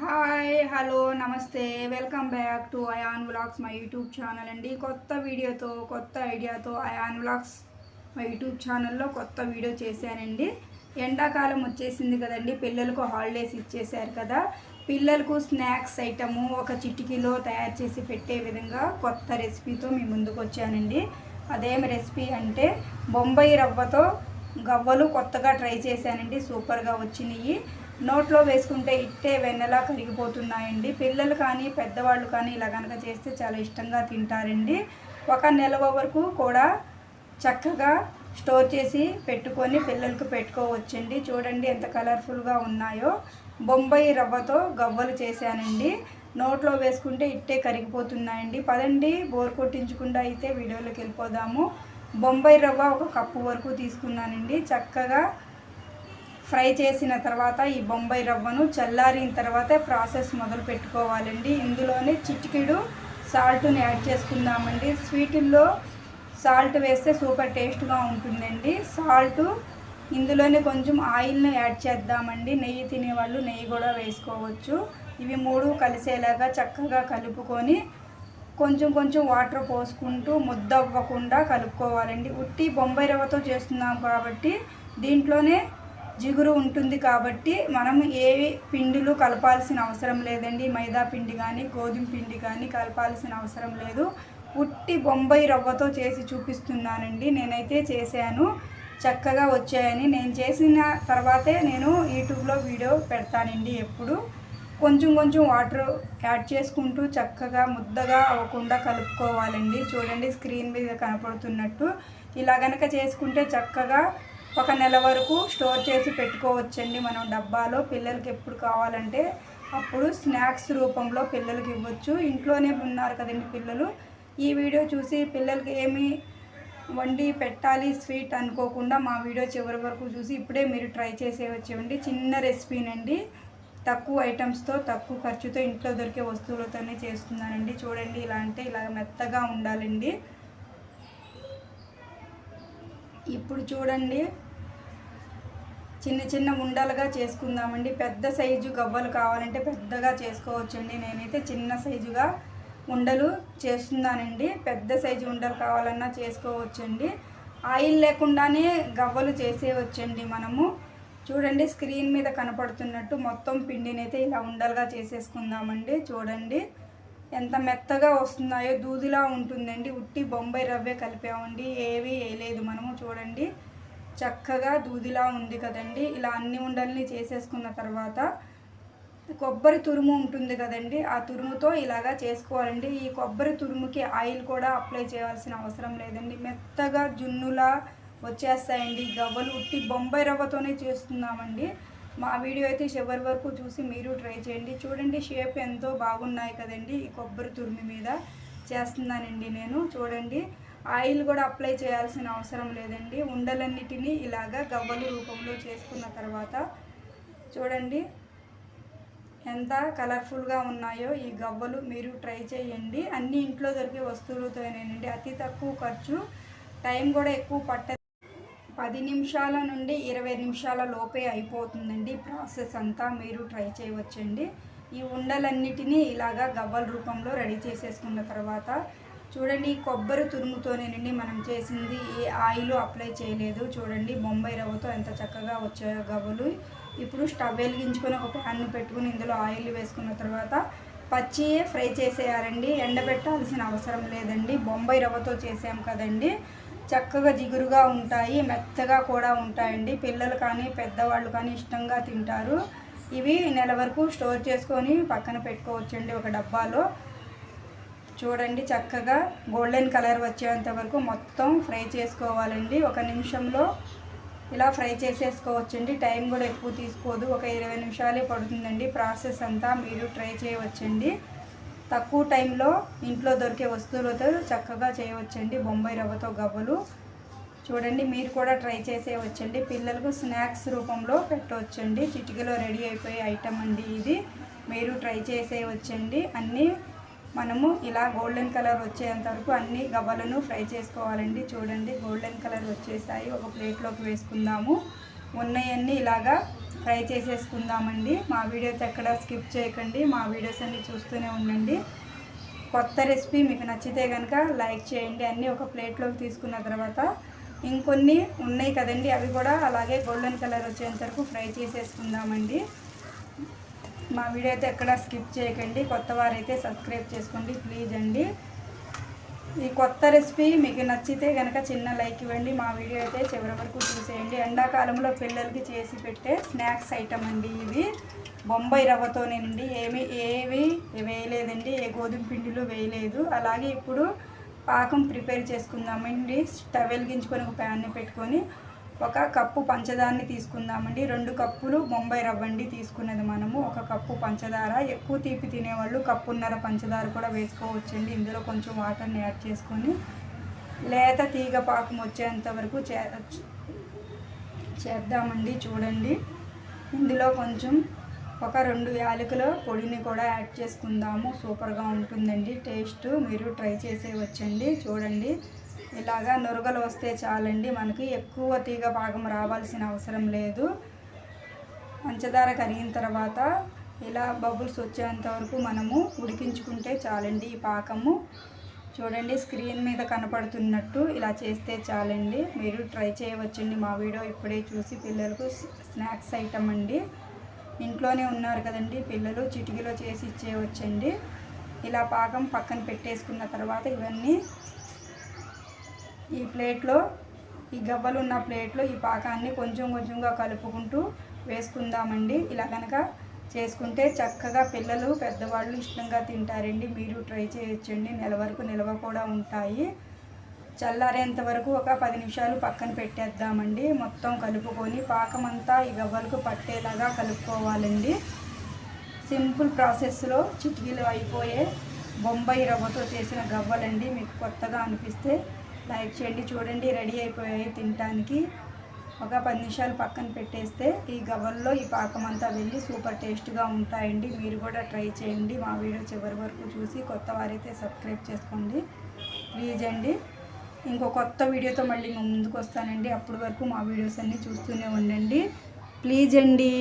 Hi hello నమస్తే. Welcome back to Ayaan vlogs మా YouTube channel అండి. కొత్త వీడియోతో కొత్త ఐడియాతో అయాన్ వ్లాగ్స్ మా యూట్యూబ్ ఛానల్లో కొత్త వీడియో చేశానండి. ఎండాకాలం వచ్చేసింది కదండి. పిల్లలకు హాలిడేస్ ఇచ్చేశారు కదా. పిల్లలకు స్నాక్స్ ఐటము ఒక చిటికీలో తయారు చేసి పెట్టే విధంగా కొత్త రెసిపీతో మీ ముందుకు వచ్చానండి. అదేం రెసిపీ అంటే బొంబాయి రవ్వతో గవ్వలు కొత్తగా ట్రై చేశానండి సూపర్గా వచ్చినాయి. నోట్లో వేసుకుంటే ఇట్టే వెన్నెలా కరిగిపోతున్నాయండి. పిల్లలు కానీ పెద్దవాళ్ళు కానీ ఇలా కనుక చేస్తే చాలా ఇష్టంగా తింటారండి. ఒక నెల వరకు కూడా చక్కగా స్టోర్ చేసి పెట్టుకొని పిల్లలకు పెట్టుకోవచ్చండి. చూడండి ఎంత కలర్ఫుల్గా ఉన్నాయో. బొంబాయి రవ్వతో గవ్వలు చేశానండి. నోట్లో వేసుకుంటే ఇట్టే కరిగిపోతున్నాయండి. పదండి బోర్ కొట్టించకుండా అయితే వీడియోలోకి వెళ్ళిపోదాము. బొంబాయి రవ్వ ఒక కప్పు వరకు తీసుకున్నానండి. చక్కగా ఫ్రై చేసిన తర్వాత ఈ బొంబాయి రవ్వను చల్లారిన తర్వాత ప్రాసెస్ మొదలు పెట్టుకోవాలండి. ఇందులోనే చిటికెడు సాల్ట్ని యాడ్ చేసుకుందామండి. స్వీటుల్లో సాల్ట్ వేస్తే సూపర్ టేస్ట్గా ఉంటుందండి. సాల్ట్ ఇందులోనే కొంచెం ఆయిల్ని యాడ్ చేద్దామండి. నెయ్యి తినేవాళ్ళు నెయ్యి కూడా వేసుకోవచ్చు. ఇవి మూడు కలిసేలాగా చక్కగా కలుపుకొని కొంచెం కొంచెం వాటర్ పోసుకుంటూ ముద్ద అవ్వకుండా కలుపుకోవాలండి. ఉట్టి బొంబాయి రవ్వతో చేస్తున్నాం కాబట్టి దీంట్లోనే జిగురు ఉంటుంది కాబట్టి మనం ఏ పిండిలు కలపాల్సిన అవసరం లేదండి. మైదా పిండి కానీ గోధుమ పిండి కానీ కలపాల్సిన అవసరం లేదు. ఉట్టి బొంబాయి రవ్వతో చేసి చూపిస్తున్నానండి. నేనైతే చేశాను. చక్కగా వచ్చాయని. నేను చేసిన తర్వాతే నేను యూట్యూబ్లో వీడియో పెడతానండి ఎప్పుడు. కొంచెం కొంచెం వాటర్ యాడ్ చేసుకుంటూ చక్కగా ముద్దగా అవ్వకుండా కలుపుకోవాలండి. చూడండి స్క్రీన్ మీద కనపడుతున్నట్టు. ఇలా గనక చేసుకుంటే చక్కగా ఒక నెల వరకు స్టోర్ చేసి పెట్టుకోవచ్చండి మనం డబ్బాలో. పిల్లలకి ఎప్పుడు కావాలంటే అప్పుడు స్నాక్స్ రూపంలో పిల్లలకి ఇవ్వచ్చు. ఇంట్లోనే ఉన్నారు కదండి పిల్లలు. ఈ వీడియో చూసి పిల్లలకి ఏమి వండి పెట్టాలి స్వీట్ అనుకోకుండా మా వీడియో చివరి వరకు చూసి ఇప్పుడే మీరు ట్రై చేసేవచ్చేవండి చిన్న రెసిపీనండి. తక్కువ ఐటమ్స్తో తక్కువ ఖర్చుతో ఇంట్లో దొరికే వస్తువులతోనే చేస్తున్నానండి. చూడండి ఇలా అంటే ఇలా మెత్తగా ఉండాలండి. ఇప్పుడు చూడండి చిన్న చిన్న ఉండలుగా చేసుకుందామండి. పెద్ద సైజు గవ్వలు కావాలంటే పెద్దగా చేసుకోవచ్చండి. నేనైతే చిన్న సైజుగా ఉండలు చేస్తున్నానండి. పెద్ద సైజు ఉండలు కావాలన్నా చేసుకోవచ్చండి. ఆయిల్ లేకుండానే గవ్వలు చేసేవచ్చండి మనము. చూడండి స్క్రీన్ మీద కనపడుతున్నట్టు మొత్తం పిండిని అయితే ఇలా ఉండలుగా చేసేసుకుందామండి. చూడండి ఎంత మెత్తగా వస్తున్నాయో దూదిలా ఉంటుందండి. ఉట్టి బొంబాయి రవ్వే కలిపామండి. ఏవి వేయలేదు మనము చూడండి. చక్కగా దూదిలా ఉంది కదండి. ఇలా అన్ని ఉండల్ని చేసేసుకున్న తర్వాత కొబ్బరి తురుము ఉంటుంది కదండి. ఆ తురుముతో ఇలాగా చేసుకోవాలండి. ఈ కొబ్బరి తురుముకి ఆయిల్ కూడా అప్లై చేయాల్సిన అవసరం లేదండి. మెత్తగా జున్నులా వచ్చేస్తాయండి. గవ్వలు ఉట్టి బొంబాయి రవ్వతోనే చేస్తున్నామండి. మా వీడియో అయితే చివరి వరకు చూసి మీరు ట్రై చేయండి. చూడండి షేప్ ఎంతో బాగున్నాయి కదండి. ఈ కొబ్బరి తురిమి మీద చేస్తున్నానండి నేను. చూడండి ఆయిల్ కూడా అప్లై చేయాల్సిన అవసరం లేదండి. ఉండలన్నిటినీ ఇలాగా గవ్వలు రూపంలో చేసుకున్న తర్వాత చూడండి ఎంత కలర్ఫుల్గా ఉన్నాయో ఈ గవ్వలు. మీరు ట్రై చేయండి. అన్ని ఇంట్లో దొరికే వస్తువులతోనేనండి. అతి తక్కువ ఖర్చు టైం కూడా ఎక్కువ పట్టదు. పది నిమిషాల నుండి ఇరవై నిమిషాల లోపే అయిపోతుందండి ప్రాసెస్ అంతా. మీరు ట్రై చేయవచ్చండి. ఈ ఉండలన్నిటినీ ఇలాగా గవ్వల రూపంలో రెడీ చేసేసుకున్న తర్వాత చూడండి కొబ్బరి కొబ్బరి తురుముతోనేనండి మనం చేసింది ఏ ఆయిల్ అప్లై చేయలేదు. చూడండి బొంబాయి రవ్వతో ఎంత చక్కగా వచ్చాయో గవ్వలు. ఇప్పుడు స్టవ్ వెలిగించుకొని ఒక ప్యాన్ను పెట్టుకుని ఇందులో ఆయిల్ వేసుకున్న తర్వాత పచ్చి ఫ్రై చేసేయాలండి. ఎండబెట్టాల్సిన అవసరం లేదండి. బొంబాయి రవ్వతో చేసాం కదండి. చక్కగా జిగురుగా ఉంటాయి మెత్తగా కూడా ఉంటాయండి. పిల్లలు కానీ పెద్దవాళ్ళు కానీ ఇష్టంగా తింటారు. ఇవి నెల వరకు స్టోర్ చేసుకొని పక్కన పెట్టుకోవచ్చండి ఒక డబ్బాలో. చూడండి చక్కగా గోల్డెన్ కలర్ వచ్చేంత వరకు మొత్తం ఫ్రై చేసుకోవాలండి. ఒక నిమిషంలో ఇలా ఫ్రై చేసేసుకోవచ్చండి. టైం కూడా ఎక్కువ తీసుకోదు. ఒక ఇరవై నిమిషాలే పడుతుందండి ప్రాసెస్ అంతా. మీరు ట్రై చేయవచ్చండి. తక్కువ టైంలో ఇంట్లో దొరికే వస్తువులతో చక్కగా చేయవచ్చండి. బొంబాయి రవ్వతో గవ్వలు. చూడండి మీరు కూడా ట్రై చేసేయవచ్చండి పిల్లలకు స్నాక్స్ రూపంలో పెట్టవచ్చండి. చిటికలో రెడీ అయిపోయే ఐటమ్ అండి ఇది. మీరు ట్రై చేసేయవచ్చండి అన్నీ మనము ఇలా గోల్డెన్ కలర్ వచ్చేంత వరకు అన్ని గవ్వలను ఫ్రై చేసుకోవాలండి. చూడండి గోల్డెన్ కలర్ వచ్చేసాయి. ఒక ప్లేట్లోకి వేసుకుందాము. ఉన్నవన్నీ ఇలాగా ఫ్రై చేసేసుకుందామండి. మా వీడియోస్ ఎక్కడ స్కిప్ చేయకండి. మా వీడియోస్ అన్ని చూస్తూనే ఉండండి. కొత్త రెసిపీ మీకు నచ్చితే కనుక లైక్ చేయండి. అన్నీ ఒక ప్లేట్లోకి తీసుకున్న తర్వాత ఇంకొన్ని ఉన్నాయి కదండి అవి కూడా అలాగే గోల్డెన్ కలర్ వచ్చేంత వరకు ఫ్రై చేసేసుకుందామండి. మా వీడియో అయితే ఎక్కడ స్కిప్ చేయకండి. కొత్త వారైతే సబ్స్క్రైబ్ చేసుకోండి ప్లీజ్ అండి. ఈ కొత్త రెసిపీ మీకు నచ్చితే కనుక చిన్న లైక్ ఇవ్వండి. మా వీడియో అయితే చివరి వరకు చూసేయండి. ఎండాకాలంలో పిల్లలకి చేసి పెట్టే స్నాక్స్ ఐటమ్ అండి ఇది బొంబాయి రవ్వతోనేనండి ఏమి ఏవి వేయలేదండి. ఏ గోధుమ పిండిలో వేయలేదు. అలాగే ఇప్పుడు పాకం ప్రిపేర్ చేసుకుందామండి. స్టవ్ వెలిగించుకొని ఒక ప్యాన్ని పెట్టుకొని ఒక కప్పు పంచదారని తీసుకుందామండి. రెండు కప్పులు బొంబాయి రవ్వండి తీసుకున్నది మనము. ఒక కప్పు పంచదార. ఎక్కువ తీపి తినేవాళ్ళు కప్పున్నర పంచదార కూడా వేసుకోవచ్చండి. ఇందులో కొంచెం వాటర్ని యాడ్ చేసుకొని లేత తీగ పాకం వచ్చేంత వరకు చే చేద్దామండి. చూడండి. ఇందులో కొంచెం ఒక రెండు యాలకుల పొడిని కూడా యాడ్ చేసుకుందాము. సూపర్గా ఉంటుందండి. టేస్ట్ మీరు ట్రై చేసేవచ్చండి చూడండి. ఇలాగా నురగలు వస్తే చాలండి. మనకి ఎక్కువ తీగ పాకం రావాల్సిన అవసరం లేదు. పంచదార కరిగిన తర్వాత ఇలా బబుల్స్ వచ్చేంత వరకు మనము ఉడికించుకుంటే చాలండి ఈ పాకము. చూడండి స్క్రీన్ మీద కనపడుతున్నట్టు ఇలా చేస్తే చాలండి. మీరు ట్రై చేయవచ్చండి మా వీడియో. ఇప్పుడే చూసి పిల్లలకు స్నాక్స్ ఐటమ్ అండి. ఇంట్లోనే ఉన్నారు కదండి పిల్లలు చిటికీలో చేసి ఇచ్చేయవచ్చండి. ఇలా పాకం పక్కన పెట్టేసుకున్న తర్వాత ఇవన్నీ ఈ ప్లేట్లో ఈ గవ్వలు ఉన్న ప్లేట్లో ఈ పాకాన్ని కొంచెం కొంచెంగా కలుపుకుంటూ వేసుకుందామండి. ఇలా కనుక చేసుకుంటే చక్కగా పిల్లలు పెద్దవాళ్ళు ఇష్టంగా తింటారండి. మీరు ట్రై చేయొచ్చండి. నెల వరకు నిల్వ కూడా ఉంటాయి. చల్లారేంత వరకు ఒక పది నిమిషాలు పక్కన పెట్టేద్దామండి. మొత్తం కలుపుకొని పాకమంతా ఈ గవ్వలకు పట్టేలాగా కలుపుకోవాలండి. సింపుల్ ప్రాసెస్లో చిటికీలు అయిపోయే బొంబాయి రవ్వతో చేసిన గవ్వలండి. మీకు కొత్తగా అనిపిస్తే లైక్ చేయండి చూడండి రెడీ అయిపోయాయి తినటానికి. ఒక పది నిమిషాలు పక్కన పెట్టేస్తే ఈ గవల్లో ఈ పాకం అంతా వెళ్ళి సూపర్ టేస్ట్గా ఉంటాయండి. మీరు కూడా ట్రై చేయండి. మా వీడియో చివరి వరకు చూసి కొత్త వారైతే సబ్స్క్రైబ్ చేసుకోండి. ప్లీజ్ అండి. ఇంకో కొత్త వీడియోతో మళ్ళీ ముందుకు వస్తానండి. అప్పటి వరకు మా వీడియోస్ అన్నీ చూస్తూనే ఉండండి. ప్లీజ్ అండి.